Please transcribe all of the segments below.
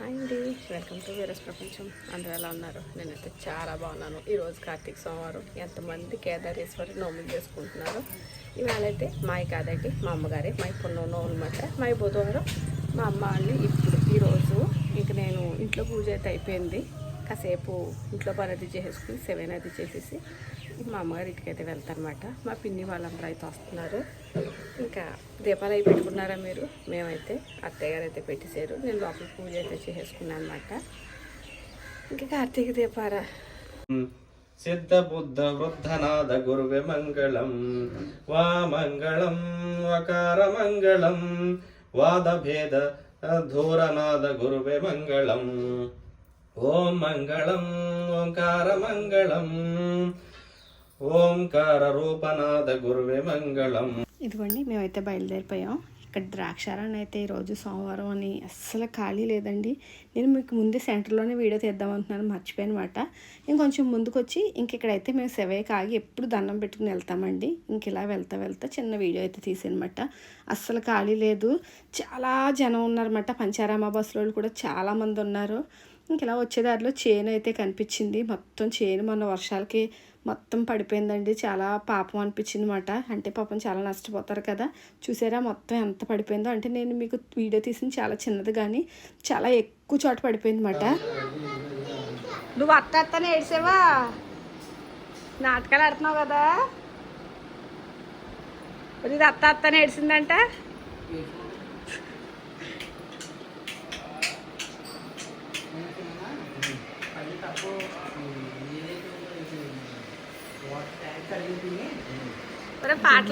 Hi అండి. Welcome to వీరస్ ప్రపంచం అందరూ ఎలా ఉన్నారు? నేనైతే చాలా బాగున్నాను. ఈరోజు కార్తీక సోమవారం. ఎంతమంది కేదారేశ్వరి నోములు చేసుకుంటున్నారు? ఇవాళ అయితే మాయ కాదండి మా అమ్మగారి మా ఇప్పుడు నోములు మాట మా బుధవారం మా అమ్మ వాళ్ళు ఇప్పుడు ఈరోజు ఇంక నేను ఇంట్లో పూజ అయితే అయిపోయింది. కాసేపు ఇంట్లో పని అది చేసేసుకుని సెవెన్ అది చేసేసి మా అమ్మగారి ఇంటికైతే అయితే వెళ్తారనమాట మా పిన్ని వాళ్ళందరూ అయితే వస్తున్నారు. ఇంకా దీపాలు అవి పెట్టుకున్నారా మీరు? మేమైతే అత్తయ్య గారు అయితే పెట్టేశారు. నేను లోపల పూజ అయితే చేసేసుకున్నాను అనమాట ఇంకా కార్తీక దీపారా. సిద్ధ బుద్ధ వృద్ధనాద గురువే మంగళం వా మంగళం వకార మంగళం వాదభేద ధూరనాథ గురువే మంగళం. ఓం మంగళం ఓంకార మంగళం ఓంకార రూపనాద గురువే మంగళం. ఇదిగోండి మేమైతే బయలుదేరిపోయాం. ఇక్కడ ద్రాక్షారాన్ని అయితే ఈరోజు సోమవారం అని అస్సలు ఖాళీ లేదండి. నేను మీకు ముందే సెంటర్లోనే వీడియో తీద్దాం అంటున్నాను మర్చిపోయాను ఇంకొంచెం ముందుకు వచ్చి ఇంక ఇక్కడైతే మేము సెవైకి ఆగి ఎప్పుడు దండం పెట్టుకుని వెళ్తామండి. ఇంక ఇలా వెళ్తా వెళ్తా చిన్న వీడియో అయితే తీసానమాట అస్సలు ఖాళీ లేదు. చాలా జనం ఉన్నారన్నమాట. పంచారామ బస్సులో వాళ్ళు కూడా చాలామంది ఉన్నారు. ఇంక ఇలా వచ్చేదారిలో చేను అయితే కనిపించింది. మొత్తం చేను మొన్న వర్షాలకి మొత్తం పడిపోయిందండి. చాలా పాపం అనిపించింది అనమాట అంటే పాపం చాలా నష్టపోతారు కదా. చూసారా మొత్తం ఎంత పడిపోయిందో. అంటే నేను మీకు వీడియో తీసింది చాలా చిన్నది కానీ చాలా ఎక్కువ చోట పడిపోయింది అనమాట నువ్వు అత్త అత్తనే ఏడ్సావా నాటకాలు ఆడుతున్నావు కదా. ఇది అత్త అత్తనే ఏడ్చిందంట.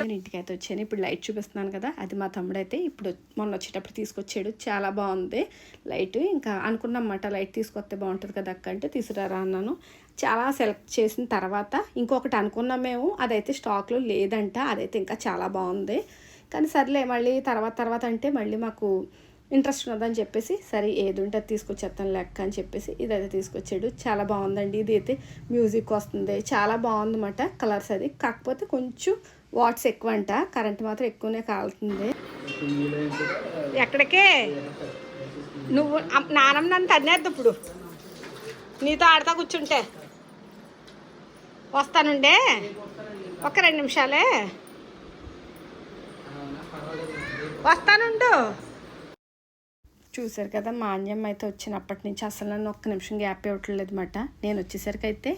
నేను ఇంటికి అయితే వచ్చాను. ఇప్పుడు లైట్ చూపిస్తున్నాను కదా అది మా తమ్ముడు అయితే ఇప్పుడు మొన్న వచ్చేటప్పుడు తీసుకొచ్చాడు. చాలా బాగుంది లైట్. ఇంకా అనుకున్నమాట లైట్ తీసుకొస్తే బాగుంటుంది కదా అక్క అంటే తీసుకురారా అన్నాను. చాలా సెలెక్ట్ చేసిన తర్వాత ఇంకొకటి అనుకున్నాం మేము అదైతే స్టాక్లో లేదంట అదైతే ఇంకా చాలా బాగుంది. కానీ సర్లే మళ్ళీ తర్వాత తర్వాత అంటే మళ్ళీ మాకు ఇంట్రెస్ట్ ఉన్నదని చెప్పేసి సరే ఏది ఉంటే అది తీసుకొచ్చేస్తాను లెక్క అని చెప్పేసి ఇదైతే తీసుకొచ్చాడు. చాలా బాగుందండి. ఇది అయితే మ్యూజిక్ వస్తుంది. చాలా బాగుందన్నమాట కలర్స్ అది. కాకపోతే కొంచెం వాట్స్ ఎక్కువ అంట కరెంట్ మాత్రం ఎక్కువనే కాలుతుంది. ఎక్కడికే? నువ్వు నానమ్మ నన్ను తన్నేద్దు ఇప్పుడు. నీతో ఆడతా కూర్చుంటే. వస్తానుండే? ఒక రెండు నిమిషాలే. వస్తానుండు. చూశారు కదా మా అన్యమ్మ అయితే వచ్చినప్పటి నుంచి అసలు నన్ను ఒక్క నిమిషం గ్యాప్ ఇవ్వట్లేదు అనమాట నేను వచ్చేసరికి అయితే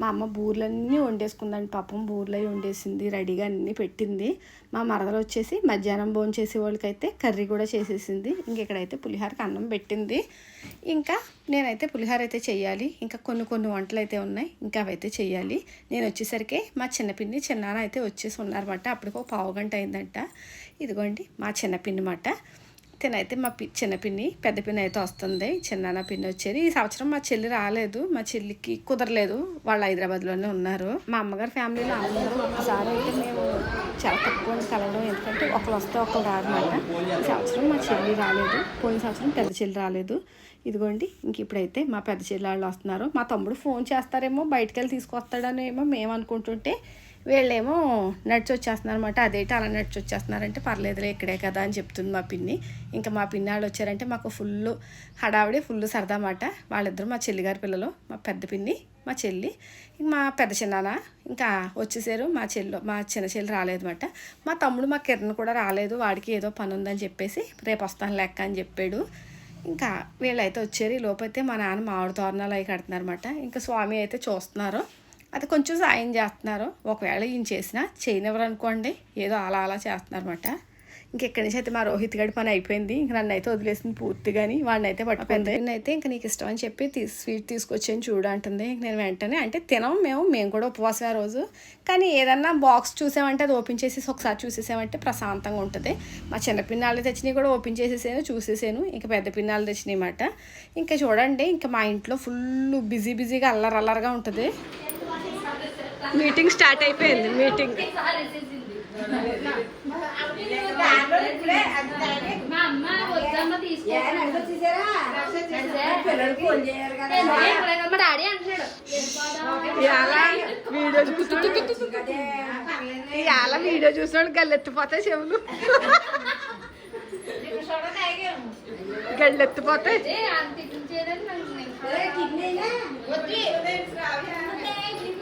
మా అమ్మ బూర్లన్నీ వండేసుకుందండి పాపం బూర్లు అవి వండేసింది రెడీగా అన్నీ పెట్టింది. మా మరదలు వచ్చేసి మధ్యాహ్నం భోజనం చేసే వాళ్ళకైతే కర్రీ కూడా చేసేసింది. ఇంక ఇక్కడైతే పులిహోరకి అన్నం పెట్టింది. ఇంకా నేనైతే పులిహోర అయితే చేయాలి ఇంకా కొన్ని కొన్ని వంటలు అయితే ఉన్నాయి ఇంకా అవైతే చేయాలి నేను వచ్చేసరికి మా చిన్నపిన్ని చిన్నాన్న అయితే వచ్చేసి ఉన్నారన్నమాట. అప్పటికి ఒక పావు గంట అయిందంట. ఇదిగోండి మా చిన్నపిన్ని మాట తినైతే మా పి చిన్న పిన్ని పెద్ద పిన్ని అయితే వస్తుంది. చిన్నాన్న పిన్ని వచ్చేది. ఈ సంవత్సరం మా చెల్లి రాలేదు. మా చెల్లికి కుదరలేదు. వాళ్ళు హైదరాబాద్లోనే ఉన్నారు. మా అమ్మగారి ఫ్యామిలీలో అందరూ ఒకసారి అయితే మేము చాలా తక్కువ కలవడం. ఎందుకంటే ఒకరు వస్తే ఒకరు రారన్నమాట. ఈ సంవత్సరం మా చెల్లి రాలేదు. పోయిన సంవత్సరం పెద్ద చెల్లి రాలేదు. ఇదిగోండి ఇంక ఇప్పుడైతే మా పెద్ద చెల్లి వాళ్ళు వస్తున్నారు. మా తమ్ముడు ఫోన్ చేస్తారేమో బయటికి వెళ్ళి తీసుకొస్తాడనేమో మేము అనుకుంటుంటే వీళ్ళేమో నడిచి వచ్చేస్తున్నారు అనమాట అదేంటి అలా నడిచి వచ్చేస్తున్నారంటే పర్లేదులే ఇక్కడే కదా అని చెప్తుంది మా పిన్ని. ఇంకా మా పిన్ని వాళ్ళు వచ్చారంటే మాకు ఫుల్ హడావిడి ఫుల్ సరదా మాట వాళ్ళిద్దరు మా చెల్లిగారి పిల్లలు మా పెద్ద పిన్ని మా చెల్లి మా పెద్ద చిన్నాన్న ఇంకా వచ్చేసారు మా చెల్లి మా చిన్న చెల్లి రాలేదన్నమాట. మా తమ్ముడు మా కిరణ్ కూడా రాలేదు వాడికి ఏదో పని ఉందని చెప్పేసి రేపు వస్తాను లెక్క అని చెప్పాడు. ఇంకా వీళ్ళైతే వచ్చారు. ఈ లోపైతే మా నాన్న మామిడి తోరణాలు అవి కడుతున్నారన్నమాట. ఇంకా స్వామి అయితే చూస్తున్నారు. అది కొంచెం సాయం చేస్తున్నారు. ఒకవేళ ఈయన చేసినా చేయనివ్వరు అనుకోండి. ఏదో అలా అలా చేస్తున్నారన్నమాట. ఇంకెక్కడి నుంచి అయితే మా రోహిత్ గడి పని అయిపోయింది. ఇంక నన్ను అయితే వదిలేసింది పూర్తిగాని వాడిని అయితే పట్టుకుంది. అయితే ఇంకా నీకు ఇష్టం అని చెప్పి తీ స్వీట్ తీసుకొచ్చాను చూడు అంటుంది. ఇంక నేను వెంటనే అంటే తినం మేము మేము కూడా ఉపవాసం ఆ రోజు. కానీ ఏదన్నా బాక్స్ చూసామంటే అది ఓపెన్ చేసేసి ఒకసారి చూసేసామంటే ప్రశాంతంగా ఉంటుంది. మా చిన్న పిన్నాళ్ళు తెచ్చినవి కూడా ఓపెన్ చేసేసాను చూసేసాను. ఇంకా పెద్ద పిన్నాళ్ళు తెచ్చినాయి అన్నమాట ఇంకా చూడండి ఇంకా మా ఇంట్లో ఫుల్ బిజీ బిజీగా అల్లరి అల్లరిగా ఉంటుంది. మీటింగ్ స్టార్ట్ అయిపోయింది మీటింగ్ మా డాడీ అంటున్నాడు ఇవాళ వీడియో చూసినాడు గల్లెత్తిపోతాయి చెవులు. గళ్ళు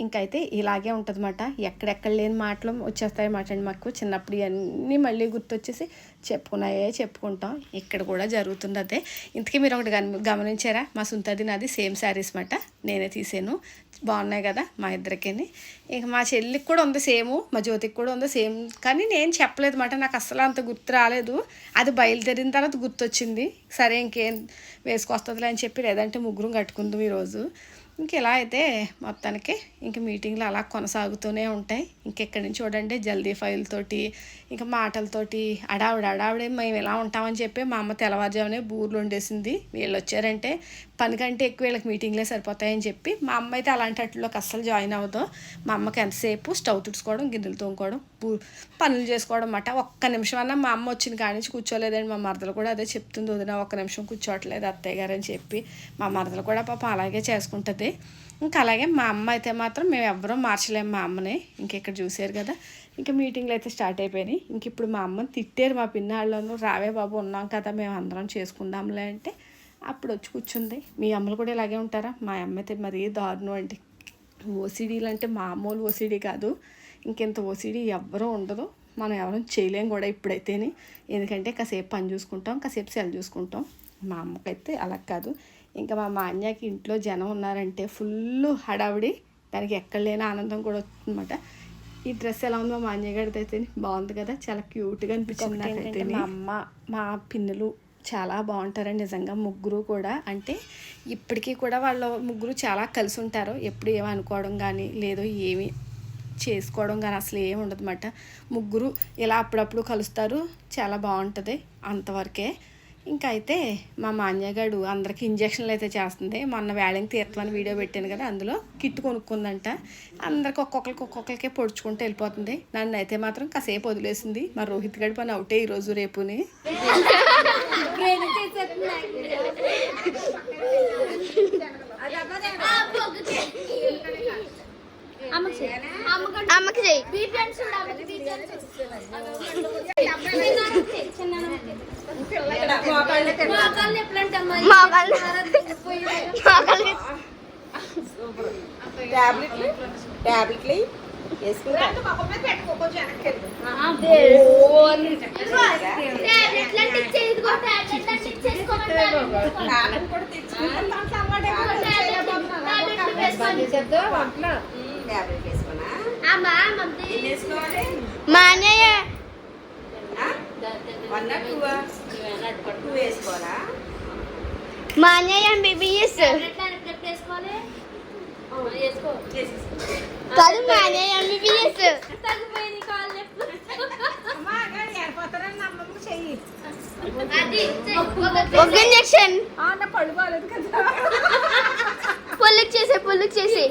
ఇంకైతే ఇలాగే ఉంటుందన్నమాట. ఎక్కడెక్కడ లేని మాటలు వచ్చేస్తాయి మాట అండి మాకు. చిన్నప్పుడు ఇవన్నీ మళ్ళీ గుర్తొచ్చేసి చెప్పుకున్నాయే చెప్పుకుంటాం. ఇక్కడ కూడా జరుగుతుంది అదే. ఇంతకీ మీరు ఒకటి గమ- గమనించారా? మా సుంతది నాది సేమ్ శారీస్ మాట నేనే తీసాను. బాగున్నాయి కదా మా ఇద్దరికి ఇంక మా చెల్లికి కూడా ఉంది సేమ్ మా జ్యోతికి కూడా ఉంది సేమ్. కానీ నేను చెప్పలేదు మాట నాకు అస్సలు అంత గుర్తు రాలేదు. అది బయలుదేరిన తర్వాత గుర్తొచ్చింది. సరే ఇంకేం వేసుకొస్తుందిలే అని చెప్పి లేదంటే ముగ్గురం కట్టుకుందాం ఈరోజు. ఇంక ఇలా అయితే మొత్తానికి ఇంక మీటింగ్లు అలా కొనసాగుతూనే ఉంటాయి. ఇంకెక్కడి నుంచి చూడండి జల్దీ ఫైల్ తోటి ఇంకా మాటలతోటి అడావిడ అడావిడే మేము ఇలా ఉంటామని చెప్పి మా అమ్మ తెల్లవారుజామునే బూర్లు వండేసింది. వీళ్ళు వచ్చారంటే పని కంటే ఎక్కువ వీళ్ళకి మీటింగ్లే సరిపోతాయని చెప్పి మా అమ్మ అయితే అలాంటి వాటిలోకి అస్సలు జాయిన్ అవ్వదు. మా అమ్మకి ఎంతసేపు స్టవ్ తుడుచుకోవడం గిన్నెలు తోముకోవడం పనులు చేసుకోవడం అన్నమాట. ఒక్క నిమిషం అన్న మా అమ్మ వచ్చిన కాడి నుంచి కూర్చోలేదండి. మా మరదలు కూడా అదే చెప్తుంది వదిన ఒక్క నిమిషం కూర్చోవట్లేదు అత్తయ్య గారు అని చెప్పి. మా మరదలు కూడా పాపం అలాగే చేసుకుంటుంది. ఇంకా అలాగే మా అమ్మ అయితే మాత్రం మేము ఎవ్వరూ మార్చలేము మా అమ్మని. ఇంకెక్కడ చూసారు కదా. ఇంకా మీటింగ్లు అయితే స్టార్ట్ అయిపోయినాయి. ఇంక ఇప్పుడు మా అమ్మని తిట్టారు మా పిన్నాళ్ళను రావే బాబు ఉన్నాం కదా మేము అందరం చేసుకుందాంలే అంటే అప్పుడు వచ్చి కూర్చుంది. మీ అమ్మలు కూడా ఇలాగే ఉంటారా? మా అమ్మ అయితే మరీ దారుణం అండి. ఓసిడీలు అంటే మామూలు ఓసిడీ కాదు. ఇంకెంత ఓసిడీ ఎవ్వరూ ఉండదు మనం ఎవరూ చేయలేం కూడా ఇప్పుడైతేనే. ఎందుకంటే కాసేపు పని చూసుకుంటాం కాసేపు సెల్ చూసుకుంటాం. మా అమ్మకైతే అలా కాదు. ఇంకా మా మాన్యాకి ఇంట్లో జనం ఉన్నారంటే ఫుల్ హడావిడి. దానికి ఎక్కడ లేని ఆనందం కూడా వస్తుందన్నమాట. ఈ డ్రెస్ ఎలా ఉంది మా మాన్యగాడిది అయితే బాగుంది కదా. చాలా క్యూట్గా అనిపించింది నాకైతే మా అమ్మ మా పిన్నులు చాలా బాగుంటారండి నిజంగా ముగ్గురు కూడా. అంటే ఇప్పటికీ కూడా వాళ్ళ ముగ్గురు చాలా కలిసి ఉంటారు ఎప్పుడు ఏమీ అనుకోవడం కానీ లేదో ఏమి చేసుకోవడం కానీ అసలు ఏమి ఉండదన్నమాట. ముగ్గురు ఇలా అప్పుడప్పుడు కలుస్తారు. చాలా బాగుంటుంది అంతవరకే. ఇంకా అయితే మా మాన్యగాడు అందరికి ఇంజక్షన్లు అయితే చేస్తుంది. మొన్న వేళంగి తీర్థమని వీడియో పెట్టాను కదా అందులో కిట్ కొనుక్కుందంట. అందరికి ఒక్కొక్కరికి ఒక్కొక్కరికే పొడుచుకుంటూ వెళ్ళిపోతుంది. నన్ను అయితే మాత్రం కాసేపు వదిలేసింది. మా రోహిత్ గడి పని అవుటే ఈరోజు రేపుని. అమ్మకి చెయ్యి. టాబ్లెట్లు టాబ్లెట్లు వేసుకుంటా మా అన్నయ్య ఆ? వన్ టూ టూ వేసుకోవాలా? మా అన్నయ్య ఎంబీబీఎస్ వేసుకోవాలి? వేసుకో. వేసేసుకో. కాదు మా అన్నయ్య ఎంబీబీఎస్ తగ్గిపోయింది ఒక ఇంజెక్షన్. బాగాలేదు కదా. పొల్లుకి చేసే పొల్లుకి చేసి.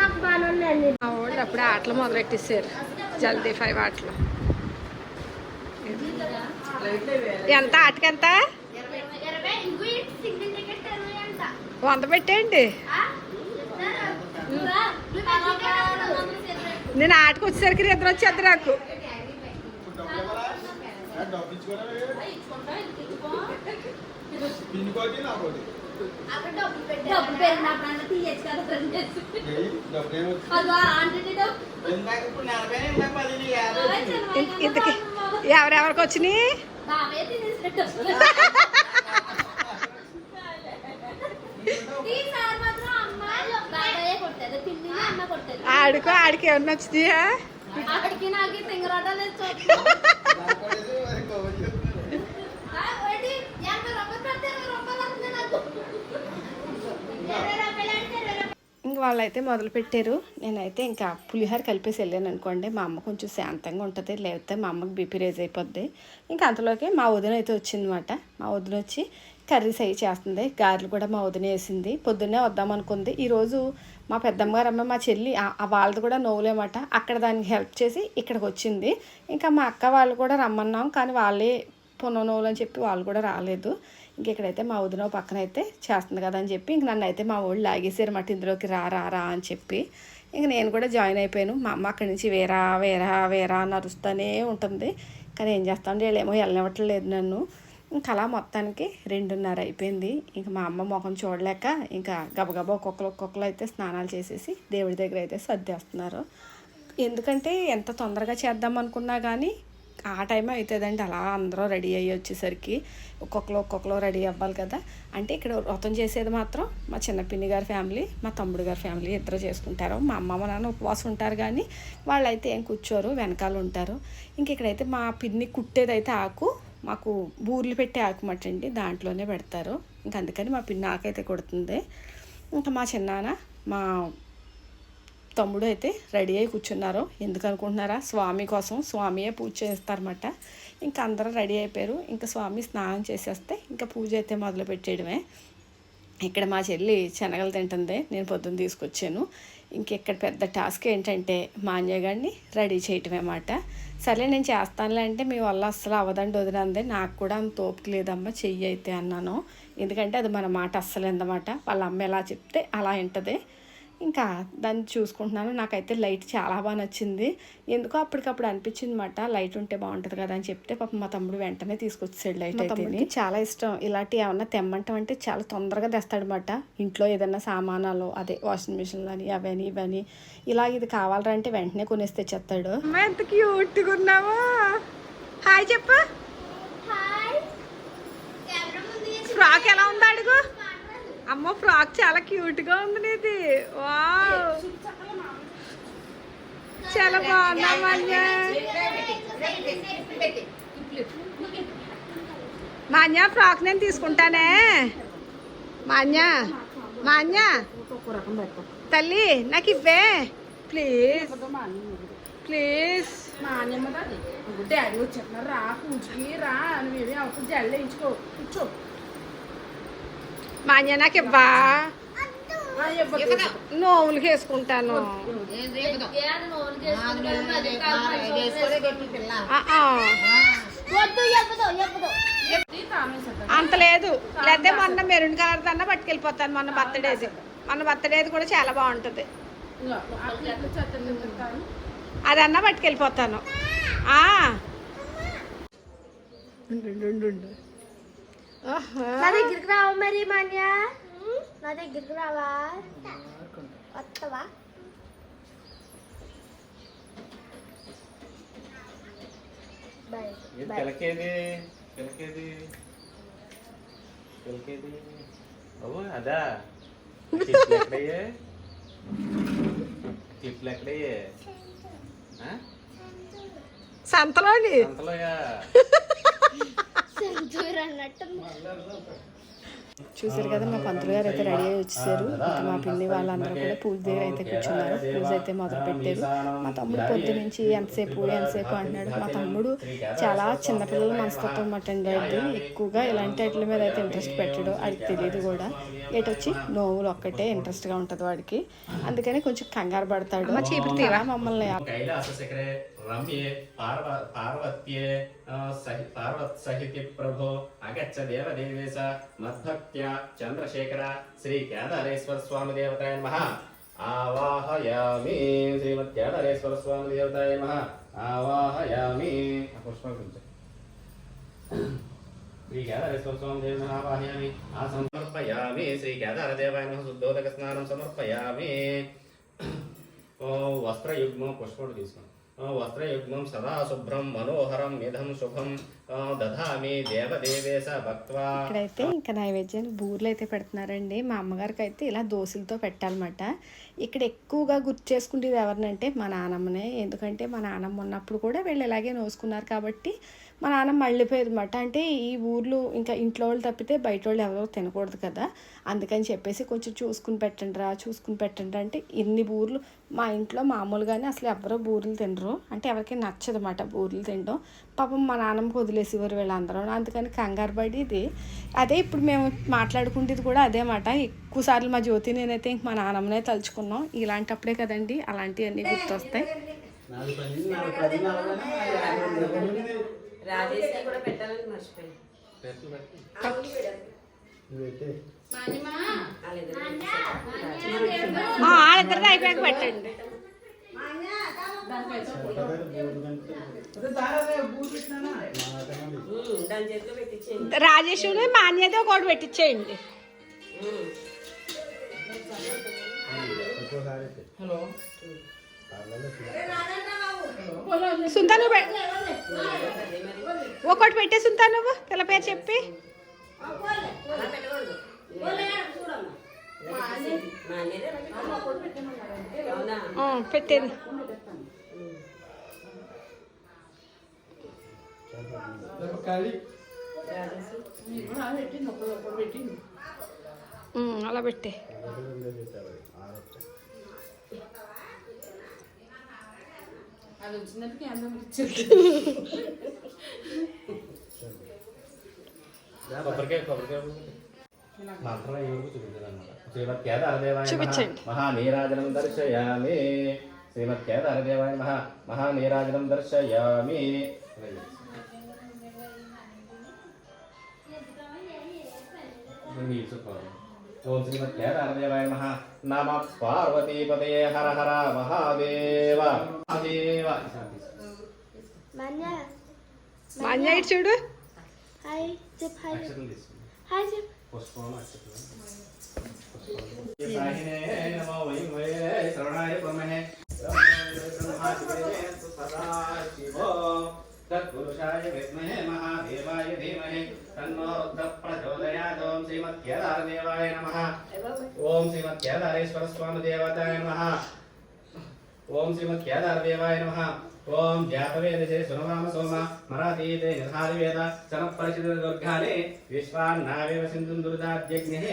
నాకు బాగానే ఉందండి మా వాళ్ళు అప్పుడే ఆటలు మొదలెట్టేసారు జల్దీ ఫైవ్ ఆటలు. ఎంత ఆటకి ఎంత ఇరవై ఇంకో సింగిల్ టికెట్ ఇరవై అంట. వంద పెట్టేయండి. నేను ఆటకు వచ్చేసరికి నిద్ర వచ్చేది నాకు అక్కడ డబ్బులు పెట్టు. డబ్బు పెరిగినప్పుడు అన్న తీయచ్చు కదా ఫ్రెండ్ చేసి. అదో ఆంటీ డబ్బు. ఓయ్ చిన్నమ్మాయి ఇంత- ఇంతకి ఎవరెవరికి వచ్చినాయి బావే తినేసినట్టు. ఈసారి మాత్రం అమ్మాయిలు బాబాయే కొట్టేది పిన్ని అమ్మ కొట్టేది ఆడుకో ఆడికి ఏమన్నా వచ్చినాయా ఆడికి నాకు తింగరాటలు చూస్తా ఏంటి ఎనభై రూపాయలు పెడితే ఇరవై రూపాయలు వస్తుంది నాకు ఇరవై రూపాయలు అంటే ఇరవై రూపాయలు ఇంక వాళ్ళ వాళ్ళైతే మొదలు పెట్టారు. నేనైతే ఇంకా పులిహోర కలిపేసి వెళ్ళాను అనుకోండి. మా అమ్మ కొంచెం శాంతంగా ఉంటుంది. లేకపోతే మా అమ్మకి బీపీ రేజ్ అయిపోద్ది. ఇంకా అంతలోకి మా వదిన అయితే వచ్చిందన్నమాట. మా వదిన వచ్చి కర్రీస్ అవి చేస్తుంది. గారెలు కూడా మా వదిన వేసింది. పొద్దున్నే వద్దాం అనుకుంది. ఈరోజు మా పెద్దమ్మ గారు అమ్మ మా చెల్లి వాళ్ళది కూడా నోవులేమాట అక్కడ దానికి హెల్ప్ చేసి ఇక్కడికి వచ్చింది. ఇంకా మా అక్క వాళ్ళు కూడా రమ్మన్నాం కానీ వాళ్ళే పొన్న నోవులు అని చెప్పి వాళ్ళు కూడా రాలేదు. ఇంక ఇక్కడైతే మా వదిన పక్కన అయితే చేస్తుంది కదా అని చెప్పి ఇంక నన్ను అయితే మా వాళ్ళు లాగేసారు మాట ఇందులోకి రా రా రా అని చెప్పి. ఇంక నేను కూడా జాయిన్ అయిపోయాను. మా అమ్మ అక్కడి నుంచి వేరా వేరా వేరా అని అరుస్తూనే ఉంటుంది. కానీ ఏం చేస్తామంటే వీళ్ళేమో వెళ్ళనివ్వట్లేదు నన్ను. ఇంకా అలా మొత్తానికి రెండున్నర అయిపోయింది. ఇంకా మా అమ్మ ముఖం చూడలేక ఇంకా గబగబా ఒక్కొక్కరు ఒక్కొక్కరు అయితే స్నానాలు చేసేసి దేవుడి దగ్గర అయితే సర్దేస్తున్నారు. ఎందుకంటే ఎంత తొందరగా చేద్దాం అనుకున్నా కానీ ఆ టైం అవుతుందండి అలా అందరూ రెడీ అయ్యి వచ్చేసరికి ఒక్కొక్కరు ఒక్కొక్కరు రెడీ అవ్వాలి కదా. అంటే ఇక్కడ వ్రతం చేసేది మాత్రం మా చిన్న పిన్ని గారి ఫ్యామిలీ మా తమ్ముడు గారి ఫ్యామిలీ ఇద్దరు చేసుకుంటారు. మా అమ్మ మా నాన్న ఉపవాసం ఉంటారు కానీ వాళ్ళైతే ఏం కూర్చోరు వెనకాల ఉంటారు. ఇంక ఇక్కడైతే మా పిన్ని కుట్టేదైతే ఆకు మాకు బూర్లు పెట్టే ఆకు అండి దాంట్లోనే పెడతారు. ఇంక అందుకని మా పిన్న ఆకైతే కొడుతుంది. ఇంకా మా చిన్నాన్న మా తమ్ముడు అయితే రెడీ అయి కూర్చున్నారు. ఎందుకు అనుకుంటున్నారా? స్వామి కోసం స్వామియే పూజ చేస్తారన్నమాట. ఇంకా అందరూ రెడీ అయిపోయారు. ఇంకా స్వామి స్నానం చేసేస్తే ఇంకా పూజ అయితే మొదలు పెట్టేయడమే. ఇక్కడ మా చెల్లి శనగలు తింటుంది. నేను పొద్దున్న తీసుకొచ్చాను. ఇంక ఇక్కడ పెద్ద టాస్క్ ఏంటంటే మా అన్నయ్యగాడిని రెడీ చేయటమే అన్నమాట. సరే నేను చేస్తానులే అంటే మీ వల్ల అస్సలు అవదండి వదినందే. నాకు కూడా అంత ఓపిక లేదమ్మా చెయ్యి అయితే అన్నాను. ఎందుకంటే అది మన మాట అస్సలు ఎందమాట. వాళ్ళ అమ్మ ఎలా చెప్తే అలా వింటది. ఇంకా దాన్ని చూసుకుంటున్నాను. నాకైతే లైట్ చాలా బాగా నచ్చింది. ఎందుకో అప్పటికప్పుడు అనిపించింది మాట లైట్ ఉంటే బాగుంటుంది కదా అని చెప్తే పాపం మా తమ్ముడు వెంటనే తీసుకొచ్చాడు లైట్ అయితే చాలా ఇష్టం. ఇలాంటి ఏమన్నా తెమ్మంటాం అంటే చాలా తొందరగా తెస్తాడనమాట ఇంట్లో ఏదన్నా సామానాలు అదే వాషింగ్ మిషన్లు అని అవని ఇవని ఇలా ఇది కావాలంటే వెంటనే కొనేసి తెచ్చేస్తాడు అమ్మ ఎంత క్యూట్గా ఉన్నావా. హాయ్ చెప్పు. ఫ్రాక్ ఎలా ఉంది అడుగు. అమ్మ ఫ్రాక్ చాలా క్యూట్గా ఉంది నీది. వా చాలా బాగున్నా మాన్యా? ఫ్రాక్ నేను తీసుకుంటానే. మాన్యా మాన్యా. తల్లి నాకు ఇవ్వే. ప్లీజ్ ప్లీజ్ డాడీ వచ్చేస్తున్నారు రా పూజకి రా నువ్వేమి అవసరం జల్లు వేయించుకో. కూర్చో. మాన్యా నాకు ఇవ్వా. నోములకి వేసుకుంటాను. అంత లేదు. లేకపోతే మొన్న మెరూన్ కలర్ దన్నా పట్టుకెళ్ళిపోతాను మొన్న బర్త్డేది. మొన్న బర్త్డేది కూడా చాలా బాగుంటుంది. అదన్నా పట్టుకెళ్ళిపోతాను. ఆ. ఆహా. నా దగ్గరికి రావా మరి మాన్యా నా దగ్గరికి రావా వస్తావా బాయ్ ఇది పిలకేది పిలకేది పిలకేది బాబు అదా క్లిప్లు ఎక్కడయ్యే క్లిప్లు ఎక్కడయ్యే ఆ? సంతలోని అంతలోయా సెంచూర్ అన్నట్టు చూసారు కదా మా పంతులు గారు అయితే రెడీ అయ్యి వచ్చేసారు. ఇంకా మా పిన్ని వాళ్ళందరూ కూడా పూజ దగ్గర అయితే కూర్చున్నారు. పూజ అయితే మొదలు పెట్టారు. మా తమ్ముడు పొద్దు నుంచి ఎంతసేపు ఎంతసేపు అంటున్నాడు? మా తమ్ముడు చాలా చిన్నపిల్లల మనస్తత్వం అన్నమాట అండి అది ఎక్కువగా ఇలాంటి వాటి మీద అయితే ఇంట్రెస్ట్ పెట్టాడు. వాడికి తెలియదు కూడా. ఏటొచ్చి నోవులు ఒక్కటే ఇంట్రెస్ట్గా ఉంటుంది వాడికి. అందుకని కొంచెం కంగారు పడతాడు. మమ్మల్ని రమ్యే పార్వ పార్వత్యే సహి పార్వత్ సహితి ప్రభో అగచ్చ దేవదేవేశ మద్భక్త్య చంద్రశేఖర శ్రీ కేదారేశ్వర స్వామి దేవతాయ నమః ఆవాహయామి శ్రీమద్ కేదారేశ్వర స్వామి దేవతాయ నమః ఆవాహయామి పుష్పం కొంచెం. శ్రీ కేదారేశ్వర స్వామి దేవ ఆవాహయామి ఆ సమర్పయామి శ్రీ కేదార దేవాయ నమః శుద్ధోదక స్నానం సమర్పయామి ఓ వస్త్రయుగ్మ పుష్పడు తీసుకున్నాం वस्त्रयुग्मं सदा शुभ्रं मनोहरं यदं शुभं ఇక్కడైతే ఇంకా నైవేద్యానికి బూర్లు అయితే పెడుతున్నారండి. మా అమ్మగారికి అయితే ఇలా దోశలతో పెట్టాలన్నమాట. ఇక్కడ ఎక్కువగా గుర్తు చేసుకుంటేది ఎవరినంటే మా నానమ్మనే. ఎందుకంటే మా నానమ్మ ఉన్నప్పుడు కూడా వీళ్ళు ఇలాగే నోసుకున్నారు కాబట్టి మా నాన్నమ్మ మళ్ళీపోయేది అనమాట అంటే ఈ ఊర్లో ఇంకా ఇంట్లో వాళ్ళు తప్పితే బయట వాళ్ళు ఎవరో తినకూడదు కదా. అందుకని చెప్పేసి కొంచెం చూసుకుని పెట్టండి రా చూసుకుని పెట్టండి అంటే ఇన్ని బూర్లు మా ఇంట్లో మామూలుగానే అసలు ఎవరో బూరెలు తినరు. అంటే ఎవరికి నచ్చదన్నమాట బూరెలు తినడం. పాపం మా నాన్నమ్మకి వదిలేసేవారు వీళ్ళందరూ. అందుకని కంగారు పడి ఇది అదే ఇప్పుడు మేము మాట్లాడుకుంటేది కూడా అదే మాట. ఎక్కువ సార్లు మా జ్యోతి నేనైతే ఇంక మా నాన్నమ్మనే తలుచుకున్నాం. ఇలాంటప్పుడే కదండి అలాంటివన్నీ గుర్తొస్తాయి. వాళ్ళిద్దరిది అయిపోయాక పెట్టండి. పెట్టించేయండి రాజేశ్వరి మాన్యత ఒకటి పెట్టించేయండి సుంతా నువ్వు ఒకటి పెట్టే సుంతా నువ్వు పిల్ల పేరు చెప్పి. అలా పెట్టకూడదు మా అన్నయ్యదే అలా పెట్టాలి. అవునా ఆ, పెట్టేది ఉమ్, అలా పెట్టే. అది వచ్చినట్టుకి అందరం ఇచ్చేది. మహానీరాజనం దర్శయామి. శ్రీమద్ కేదారదేవాయ మహా మహానీరాజనం దర్శయామి. ఓం శ్రీమద్ కేదారదేవాయ నమః నమ పార్వతీపదే హర హర మహాదేవ మహాదేవ మాన్య ఇటు చూడు హాయ్ చెప్ హాయ్ అక్షతలు తీసుకుందాం హాయ్ చెప్ పుష్పం అక్షతలు సాహినే నమో వై వై శరణాయ బ్రహ్మణే తత్పురుషాయ విద్మహే మహాదేవాయ ధీమహి తన్నో రుద్ర ప్రచోదయాత్ ఓం శ్రీమద్కేదారదేవాయ నమ ఓం శ్రీమద్కేదారేశ్వర స్వామి దేవతాయ నమ ఓం శ్రీమద్కేదారదేవాయ నమ ఓం జాతవేద జాతవేదశే సునవామ సోమ మరాతీతే నిర్హారివేద సమపరిచిత దుర్గానే విశ్వాన్నావేవ సింధు దుర్దాద్యగ్నిః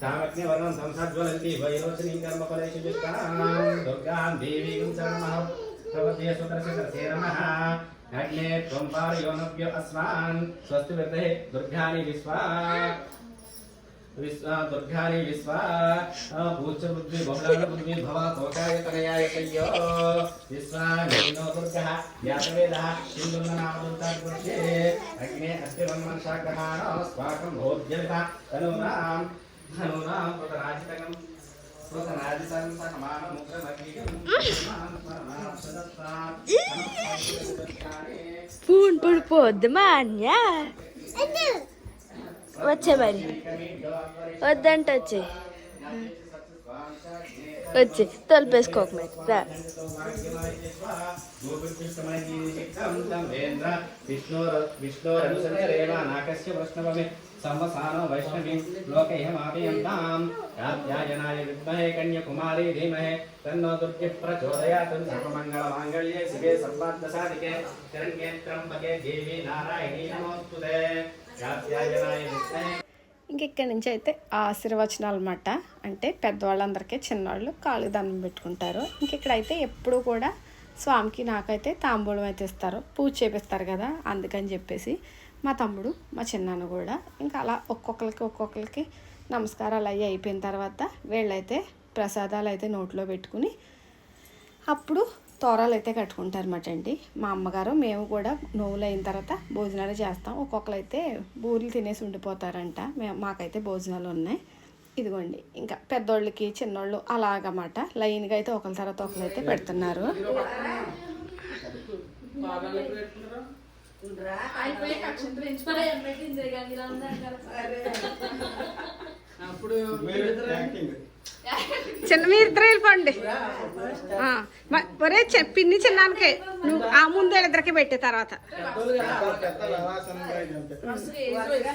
తామగ్ని వర్ణం సంసజ్వలంతి వైరోచనీ కర్మ ఫలేషు దుష్కరాం దుర్గాం దేవీం శరణమహ నమః అగ్నే త్వం నమః अग्ने त्वं पारयोनव्य अस्मान्। स्वस्ति वृते दुर्गाणि विश्वा। विश्वा दुर्गाणि विश्वा। भूचबुद्धि बहुलाबुद्धि भव तोकायतनयायतयो विश्वा, नीनो दुर्गः, यातवेदः सिन्दुर्ननामदुर्गाद्वृद्धे अग्ने अस्ति वन्मनशाग्रहाणो स्वाकं भोज्यमितः तनूनां तनूनां प्रदराजितकम् స్పూన్ పడిపోద్ది మా అన్య వచ్చే మరి. వద్దంటే వచ్చే. వచ్చి. తలుపేసుకోక మరి. రా. విష్ణోరనుసరేణాకస్య వైష్ణవమే. సంవసానో వైష్ణవి లోకయమాపయంతాం. కాత్యాయనాయ విద్మహే కన్యకుమారి ధీమహే. తన్నో దుర్గి ప్రచోదయాత్. సర్వమంగళ మాంగళ్యే శివే సర్వార్థ సాధికే శరణ్యే త్రంబకే దేవి నారాయణీ నమోస్తుతే. కాత్యాయనాయ విద్మహే. ఇంకెక్కడి నుంచి అయితే ఆశీర్వచనాలు అనమాట అంటే పెద్దవాళ్ళందరికీ చిన్నవాళ్ళు కాళ్ళు దండం పెట్టుకుంటారు. ఇంకెక్కడైతే ఎప్పుడూ కూడా స్వామికి నాకైతే తాంబూలం అయితే ఇస్తారు. పూజ చేపిస్తారు కదా అందుకని చెప్పేసి మా తమ్ముడు మా చిన్నాన్న కూడా ఇంకా అలా ఒక్కొక్కరికి ఒక్కొక్కరికి నమస్కారాలు అవి అయిపోయిన తర్వాత వీళ్ళైతే ప్రసాదాలు అయితే నోట్లో పెట్టుకుని అప్పుడు తోరాలు అయితే కట్టుకుంటారన్నమాట అండి. మా అమ్మగారు మేము కూడా నోవులు అయిన తర్వాత భోజనాలు చేస్తాం. ఒక్కొక్కరు అయితే బూరెలు తినేసి ఉండిపోతారంట. మేము మాకైతే భోజనాలు ఉన్నాయి. ఇదిగోండి ఇంకా పెద్దోళ్ళకి చిన్నోళ్ళు అలాగమాట లైన్గా అయితే ఒకరి తర్వాత ఒకరు అయితే పెడుతున్నారు చిన్న మీ ఇద్దరు వెళ్ళిపోండి ఒరే చె- పిన్ని చిన్నానికి నువ్వు ఆ ముందు ఇద్దరికి పెట్టే తర్వాత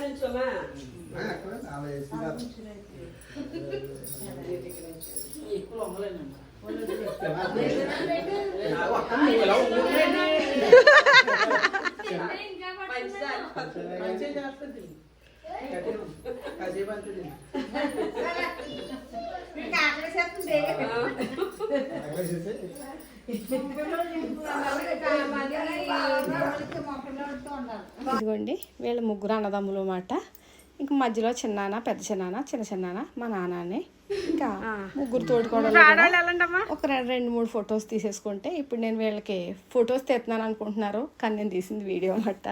నుంచోమా ఇదిగోండి వీళ్ళ ముగ్గురు అన్నదమ్ములు అన్నమాట. ఇంకా మధ్యలో చిన్నాన్న పెద్ద చిన్నాన్న చిన్న చిన్నాన్న మా నాన్నని ఇంకా ముగ్గురు తోడుకోవడం ఒక రెండు రెండు మూడు ఫొటోస్ తీసేసుకుంటే ఇప్పుడు నేను వీళ్ళకి ఫొటోస్ తెస్తున్నాను అనుకుంటున్నారు కానీ నేను తీసింది వీడియో అన్నమాట.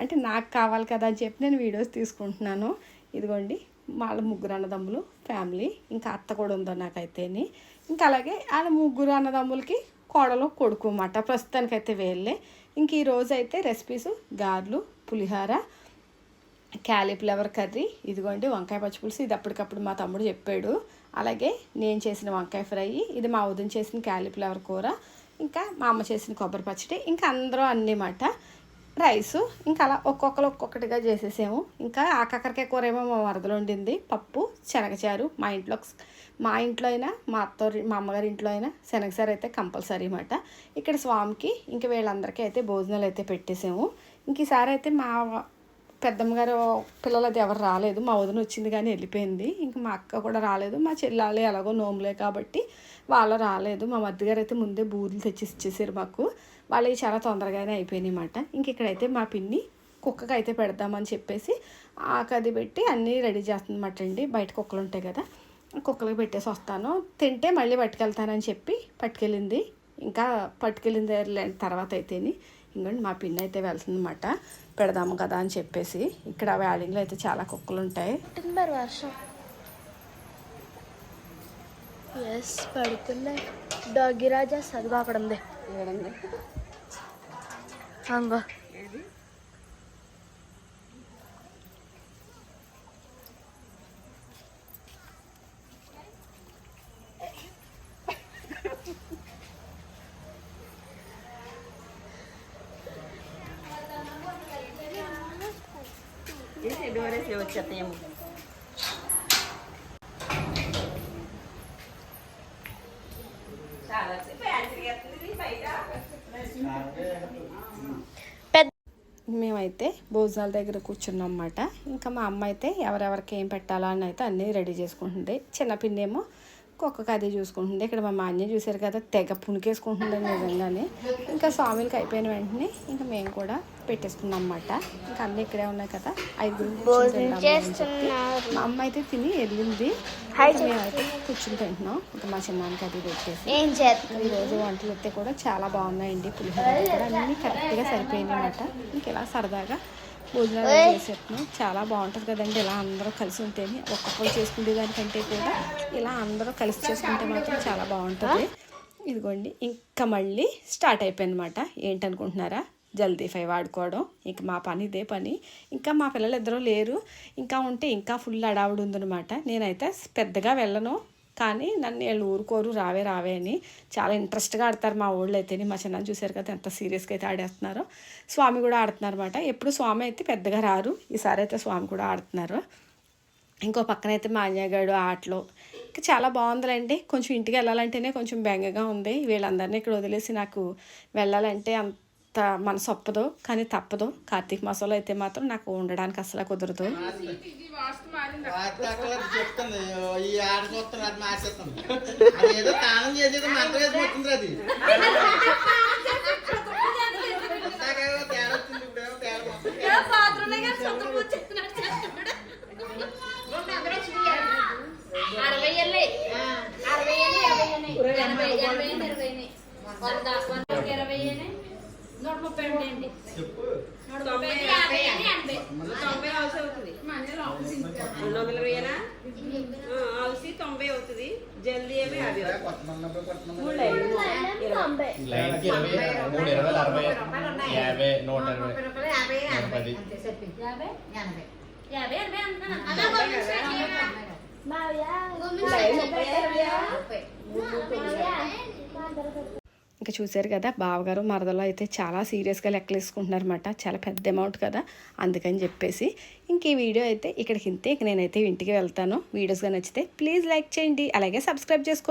అంటే నాకు కావాలి కదా అని చెప్పి నేను వీడియోస్ తీసుకుంటున్నాను. ఇదిగోండి వాళ్ళ ముగ్గురు అన్నదమ్ములు ఫ్యామిలీ ఇంకా అత్త కూడా ఉందో నాకైతేని. ఇంకా అలాగే వాళ్ళ ముగ్గురు అన్నదమ్ములకి కోడలు కొడుకు అన్నమాట. ప్రస్తుతానికైతే వీళ్ళే. ఇంక ఈ రోజు అయితే రెసిపీస్ గారెలు పులిహార క్యాలీఫ్లవర్ కర్రీ ఇదిగోండి వంకాయ పచ్చిపులుసు ఇది అప్పటికప్పుడు మా తమ్ముడు చెప్పాడు. అలాగే నేను చేసిన వంకాయ ఫ్రై ఇది మా ఉదయం చేసిన క్యాలీఫ్లవర్ కూర ఇంకా మా అమ్మ చేసిన కొబ్బరి పచ్చడి ఇంకా అందరూ అన్నమాట రైసు ఇంకా అలా ఒక్కొక్కరు ఒక్కొక్కటిగా చేసేసాము. ఇంకా ఆ కాకరకాయ కూర ఏమో మా వరదలు వండింది పప్పు శనగచారు మా ఇంట్లో మా ఇంట్లో అయినా మా అత్త మా అమ్మగారి ఇంట్లో అయినా శనగసారు అయితే కంపల్సరీ అనమాట ఇక్కడ స్వామికి ఇంకా వీళ్ళందరికీ అయితే భోజనాలు అయితే పెట్టేసాము. ఇంక ఈసారి అయితే మా పెద్దమ్మ గారు పిల్లలు అది ఎవరు రాలేదు. మా వదిన వచ్చింది కానీ వెళ్ళిపోయింది. ఇంకా మా అక్క కూడా రాలేదు. మా చెల్లాలి ఎలాగో నోములే కాబట్టి వాళ్ళు రాలేదు. మా మధ్య అయితే ముందే బూరెలు తెచ్చి ఇచ్చేసారు మాకు. వాళ్ళవి చాలా తొందరగానే అయిపోయినాయి అన్నమాట. ఇంక ఇక్కడైతే మా పిన్ని కుక్కకి అయితే పెడదామని చెప్పేసి ఆకది పెట్టి అన్నీ రెడీ చేస్తుందన్నమాట అండి. బయట కుక్కలు ఉంటాయి కదా. కుక్కలకి పెట్టేసి వస్తాను. తింటే మళ్ళీ పట్టుకెళ్తానని చెప్పి పట్టుకెళ్ళింది. ఇంకా పట్టుకెళ్ళింది తర్వాత అయితేని ఇంకోండి మా పిన్ని అయితే వెళ్తుందన్నమాట. పెడదాము కదా అని చెప్పేసి. ఇక్కడ వ్యాలింగ్లో అయితే చాలా కుక్కలు ఉంటాయి వర్షం. ఎస్ పడుతున్నాయి డాగి రాజా చదువు అక్కడ ఉంది అంగో ఫిబ్రవరి వచ్చేస్తాయేమో చాలా సేపు యాంటీ చేస్తుంది బయట భోజనాల దగ్గర కూర్చున్నాం అన్నమాట ఇంకా మా అమ్మ అయితే ఎవరెవరికి ఏం పెట్టాలా అని అయితే అన్నీ రెడీ చేసుకుంటుంది. చిన్న పిన్నేమో కుక్కకి అది చూసుకుంటుంది. ఇక్కడ మా మాన్య చూసారు కదా తెగ పుణికేసుకుంటుంది నిజంగానే. ఇంకా స్వామికి అయిపోయిన వెంటనే ఇంకా మేము కూడా పెట్టేసుకున్నాం అన్నమాట ఇంకా అన్నీ ఇక్కడే ఉన్నాయి కదా ఐదుగురు చెప్పి. మా అమ్మ అయితే తిని వెళ్ళింది. మేమైతే కూర్చుని తింటున్నాం. ఇంకా మా చిన్నానికి అది పెట్టేసి. ఈరోజు వంటలు అయితే కూడా చాలా బాగున్నాయండి. పులిహోర కూడా అన్నీ కరెక్ట్గా సరిపోయినాయి అన్నమాట ఇంక ఇలా సరదాగా భోజనాలు చేసేస్తున్నాం చాలా బాగుంటుంది కదండి ఇలా అందరూ కలిసి ఉంటేనే ఒక్కొక్కరు చేసుకునే దానికంటే కూడా ఇలా అందరూ కలిసి చేసుకుంటే మాత్రం చాలా బాగుంటుంది. ఇదిగోండి ఇంకా మళ్ళీ స్టార్ట్ అయిపోయింది అనమాట ఏంటనుకుంటున్నారా? జల్దీ ఫైవ్ వాడుకోవడం ఇంకా మా పని ఇదే పని. ఇంకా మా పిల్లలు ఇద్దరు లేరు ఇంకా ఉంటే ఇంకా ఫుల్ అడావుడు ఉందన్నమాట. నేనైతే పెద్దగా వెళ్ళను కానీ నన్ను వీళ్ళు ఊరుకోరు రావే రావే అని చాలా ఇంట్రెస్ట్గా ఆడతారు మా ఊళ్ళో అయితే మా చిన్న చూశారు కదా ఎంత సీరియస్గా అయితే ఆడేస్తున్నారో. స్వామి కూడా ఆడుతున్నారు అనమాట ఎప్పుడు స్వామి అయితే పెద్దగా రారు ఈసారి అయితే స్వామి కూడా ఆడుతున్నారు. ఇంకో పక్కన అయితే మా అన్నయ్యగాడు ఆటలు. ఇంకా చాలా బాగుందిలేండి. కొంచెం ఇంటికి వెళ్ళాలంటేనే కొంచెం బెంగగా ఉంది. వీళ్ళందరినీ ఇక్కడ వదిలేసి నాకు వెళ్ళాలంటే అంత మనసు ఒప్పదు కానీ తప్పదు. కార్తీక మాసంలో అయితే మాత్రం నాకు ఉండడానికి అసలు కుదరదు. అరవై ఎనభై ఎనభై ఏళ్ళు ఇరవై వంద నూట ముప్పై అంటే ఏంటి నూట ముప్పై యాభై ఎనభై తొంభై హౌస్ అవుతుంది రెండు వందల వేయనా హౌస్ తొంభై అవుతుంది. జల్దీ ఏమి యాభై యాభై ఎనభై అంటున్నాను. మావ్యా ముప్పై ఇంకా చూశారు కదా బావగారు మరదలో అయితే చాలా సీరియస్గా లెక్కలేసుకుంటున్నారన్నమాట. చాలా పెద్ద అమౌంట్ కదా అందుకని చెప్పేసి ఇంక ఈ వీడియో అయితే ఇక్కడికి ఇంతే. ఇంక నేనైతే ఇంటికి వెళ్తాను. వీడియోస్గా నచ్చితే ప్లీజ్ లైక్ చేయండి. అలాగే సబ్స్క్రైబ్ చేసుకోండి.